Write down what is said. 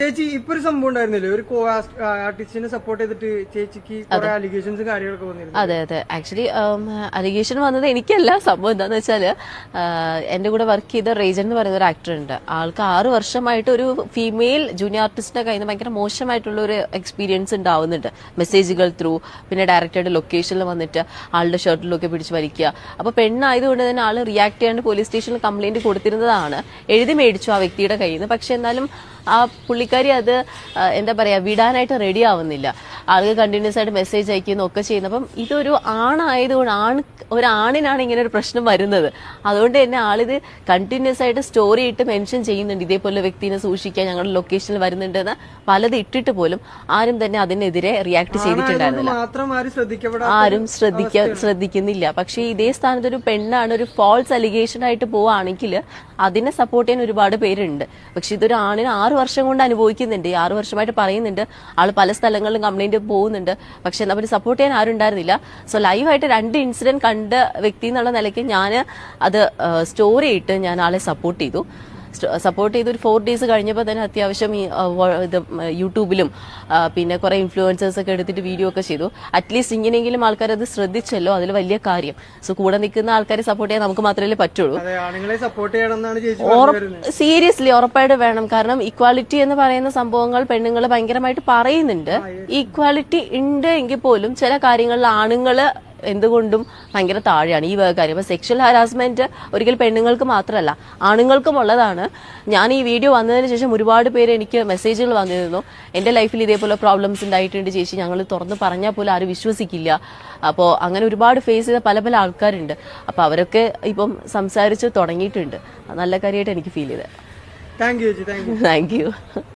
ചേച്ചി ഇപ്പൊ ഒരു സംഭവം ഉണ്ടായിരുന്നില്ലേ? ഒരു കോ ആർട്ടിസ്റ്റിനെ സപ്പോർട്ട് ചെയ്തിട്ട് ചേച്ചിക്ക് അലിഗേഷൻസും കാര്യങ്ങളൊക്കെ വന്നിരുന്നു അതെ അതെ. ആക്ച്വലി അലിഗേഷൻ വന്നത് എനിക്കല്ല. സംഭവം എന്താന്ന് വെച്ചാൽ എന്റെ കൂടെ വർക്ക് ചെയ്ത റേജൻ എന്ന് പറയുന്ന ഒരു ആക്ടർ ഉണ്ട്. ആൾക്ക് ആറ് വർഷമായിട്ട് ഒരു ഫീമെയിൽ ജൂനിയർ ആർട്ടിസ്റ്റിന്റെ കയ്യിൽ നിന്ന് ഭയങ്കര മോശമായിട്ടുള്ള ഒരു എക്സ്പീരിയൻസ് ഉണ്ടാവുന്നുണ്ട്. മെസ്സേജുകൾ ത്രൂ പിന്നെ ഡയറക്ടറുടെ ലൊക്കേഷനിൽ വന്നിട്ട് ആളുടെ ഷർട്ടിലൊക്കെ പിടിച്ച് വലിക്കുക. അപ്പൊ പെണ്ണായതുകൊണ്ട് തന്നെ ആൾ റിയാക്ട് ചെയ്യാണ്ട് പോലീസ് സ്റ്റേഷനിൽ കംപ്ലൈന്റ് കൊടുത്തിരുന്നതാണ്. എഴുതി മേടിച്ചു ആ വ്യക്തിയുടെ കയ്യിൽ നിന്ന് പക്ഷെ എന്നാലും ആ പുള്ളിക്കാരി അത് എന്താ പറയാ വിടാനായിട്ട് റെഡി ആവുന്നില്ല. ആൾക്ക് കണ്ടിന്യൂസ് ആയിട്ട് മെസ്സേജ് അയക്കുന്നു ഒക്കെ ചെയ്യുന്നു. അപ്പം ഇതൊരു ആണായതുകൊണ്ട് ആണ് ഒരു ആണിനാണ് ഇങ്ങനെ ഒരു പ്രശ്നം വരുന്നത്. അതുകൊണ്ട് തന്നെ ആളിത് കണ്ടിന്യൂസ് ആയിട്ട് സ്റ്റോറി ഇട്ട് മെൻഷൻ ചെയ്യുന്നുണ്ട്. ഇതേപോലെ വ്യക്തിനെ സൂക്ഷിക്കാൻ ഞങ്ങളുടെ ലൊക്കേഷനിൽ വരുന്നുണ്ടെന്ന് പലത് ഇട്ടിട്ട് പോലും ആരും തന്നെ അതിനെതിരെ റിയാക്ട് ചെയ്തിട്ടുണ്ടായിരുന്നില്ല. ആരും ശ്രദ്ധിക്ക ശ്രദ്ധിക്കുന്നില്ല. പക്ഷേ ഇതേ സ്ഥാനത്ത് ഒരു പെണ്ണാണ് ഒരു ഫോൾസ് അലിഗേഷൻ ആയിട്ട് പോവാണെങ്കിൽ അതിനെ സപ്പോർട്ട് ചെയ്യാൻ ഒരുപാട് പേരുണ്ട്. പക്ഷെ ഇതൊരു ആണിന് ആറു വർഷം കൊണ്ട് അനുഭവിക്കുന്നുണ്ട്. ഈ ആറു വർഷമായിട്ട് പറയുന്നുണ്ട്. ആൾ പല സ്ഥലങ്ങളിലും കംപ്ലൈന്റ് പോകുന്നുണ്ട്. പക്ഷെ അവർ സപ്പോർട്ട് ചെയ്യാൻ ആരും ഉണ്ടായിരുന്നില്ല. സോ ലൈവായിട്ട് രണ്ട് ഇൻസിഡന്റ് കണ്ട വ്യക്തി എന്നുള്ള നിലയ്ക്ക് ഞാൻ അത് സ്റ്റോറി ഇട്ട് ഞാൻ ആളെ സപ്പോർട്ട് ചെയ്തു. സപ്പോർട്ട് ചെയ്ത് ഒരു ഫോർ ഡേയ്സ് കഴിഞ്ഞപ്പോൾ തന്നെ അത്യാവശ്യം ഈ ഇത് യൂട്യൂബിലും പിന്നെ കുറെ ഇൻഫ്ലുവൻസേഴ്സ് ഒക്കെ എടുത്തിട്ട് വീഡിയോ ഒക്കെ ചെയ്തു. അറ്റ്ലീസ്റ്റ് ഇങ്ങനെയെങ്കിലും ആൾക്കാർ അത് ശ്രദ്ധിച്ചല്ലോ അതിൽ വലിയ കാര്യം. സോ കൂടെ നിൽക്കുന്ന ആൾക്കാരെ സപ്പോർട്ട് ചെയ്യാൻ നമുക്ക് മാത്രമല്ലേ പറ്റുള്ളൂ. സീരിയസ്ലി ഉറപ്പായിട്ട് വേണം. കാരണം ഇക്വാലിറ്റി എന്ന് പറയുന്ന സംഭവങ്ങൾ പെണ്ണുങ്ങൾ ഭയങ്കരമായിട്ട് പറയുന്നുണ്ട്. ഈക്വാലിറ്റി ഉണ്ട് എങ്കിൽ പോലും ചില കാര്യങ്ങളിൽ ആണുങ്ങൾ എന്തുകൊണ്ടും ഭയങ്കര താഴെയാണ്. ഈ വക കാര്യം. അപ്പൊ സെക്ഷൽ ഹരാസ്മെന്റ് ഒരിക്കൽ പെണ്ണുങ്ങൾക്ക് മാത്രമല്ല ആണുങ്ങൾക്കും ഉള്ളതാണ്. ഞാൻ ഈ വീഡിയോ വന്നതിന് ശേഷം ഒരുപാട് പേര് എനിക്ക് മെസ്സേജുകൾ വന്നിരുന്നു. എന്റെ ലൈഫിൽ ഇതേപോലെ പ്രോബ്ലംസ് ഉണ്ടായിട്ടുണ്ട് ചേച്ചി. ഞങ്ങൾ തുറന്ന് പറഞ്ഞാൽ പോലും ആരും വിശ്വസിക്കില്ല. അപ്പോൾ അങ്ങനെ ഒരുപാട് ഫേസ് ചെയ്ത പല പല ആൾക്കാരുണ്ട്. അപ്പോൾ അവരൊക്കെ ഇപ്പം സംസാരിച്ച് തുടങ്ങിയിട്ടുണ്ട്. നല്ല കാര്യമായിട്ട് എനിക്ക് ഫീൽ ചെയ്തത് താങ്ക് യു താങ്ക് യു